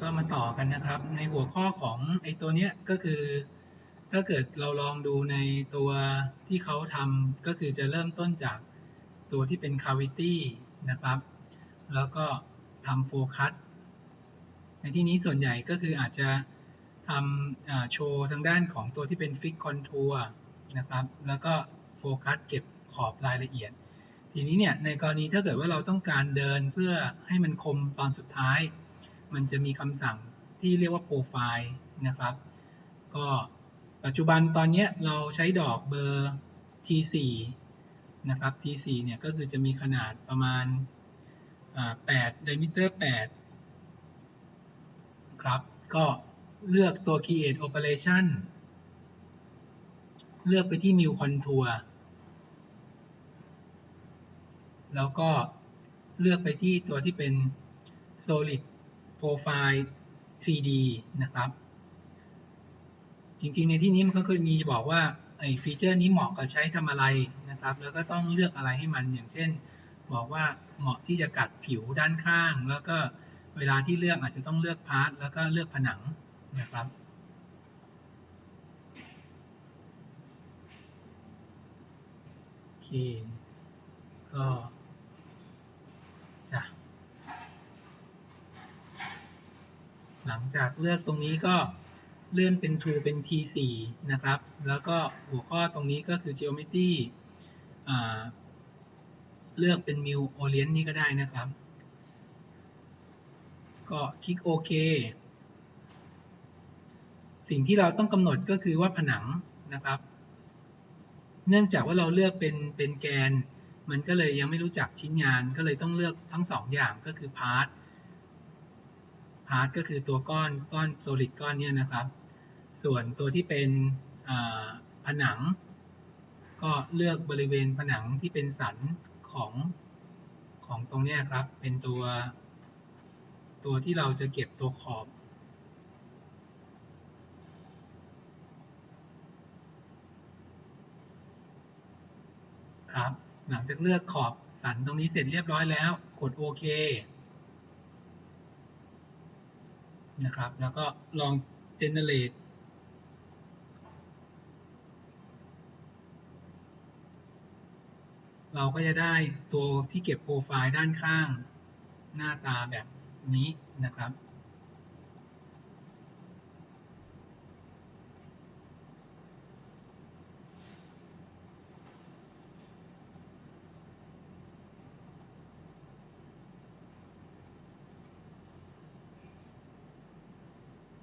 ก็มาต่อกันนะครับ ในหัวข้อของไอ้ตัวเนี้ยก็คือ ถ้าเกิดเราลองดูในตัวที่เขาทำก็คือจะเริ่มต้นจากตัวที่เป็น cavity นะครับ แล้วก็ทำโฟกัสในที่นี้ส่วนใหญ่ก็คืออาจจะทำโชว์ทางด้านของตัวที่เป็นฟิกคอนทัวร์นะครับ แล้วก็โฟกัสเก็บขอบรายละเอียด ทีนี้เนี่ยในกรณีถ้าเกิดว่าเราต้องการเดินเพื่อให้มันคมตอนสุดท้าย มันจะมีคำสั่งที่เรียกว่าโปรไฟล์นะครับ ก็ปัจจุบันตอนนี้เราใช้ดอกเบอร์ T4 นะครับ T4 เนี่ยก็คือจะมีขนาดประมาณอ่า8 diameter 8ครับ ก็เลือกตัว create operation เลือกไปที่ new contour แล้วก็เลือกไปที่ตัวที่เป็น solid profile 3D นะครับ จริงๆ ในที่นี้มันก็เคยมีบอกว่าไอ้ฟีเจอร์นี้เหมาะกับใช้ทำอะไรนะครับ แล้วก็ต้องเลือกอะไรให้มัน อย่างเช่น บอกว่าเหมาะที่จะกัดผิวด้านข้าง แล้วก็เวลาที่เลือกอาจจะต้องเลือกพาร์ทแล้วก็เลือกผนังนะครับโอเคก็จะ หลังจากเลือกตรงนี้ก็เลื่อนเป็น to เป็น t4 นะครับ แล้วก็หัวข้อตรงนี้ก็คือ geometry อเลือกเป็น new orient นี่ก็ได้นะครับ ก็คลิกโอเคสิ่งที่เราต้องกำหนดก็คือว่าผนังนะครับ เนื่องจากว่าเราเลือกเป็นเป็นแกน มันก็เลยยังไม่รู้จักชิ้นงานก็เลยต้องเลือกทั้งสองอย่างก็คือพาร์ท พาร์ทก็คือตัวก้อนก้อนโซลิดก้อนเนี้ยนะครับ ส่วนตัวที่เป็นผนัง ก็เลือกบริเวณผนังที่เป็นสันของของตรงเนี้ยครับ เป็นตัว ตัวที่เราจะเก็บตัวขอบครับ หลังจากเลือกขอบสันตรงนี้เสร็จเรียบร้อยแล้ว กดโอเค นะครับ แล้วก็ลอง generate เราก็จะได้ตัวที่เก็บโปรไฟล์ด้านข้างหน้าตาแบบนี้นะครับ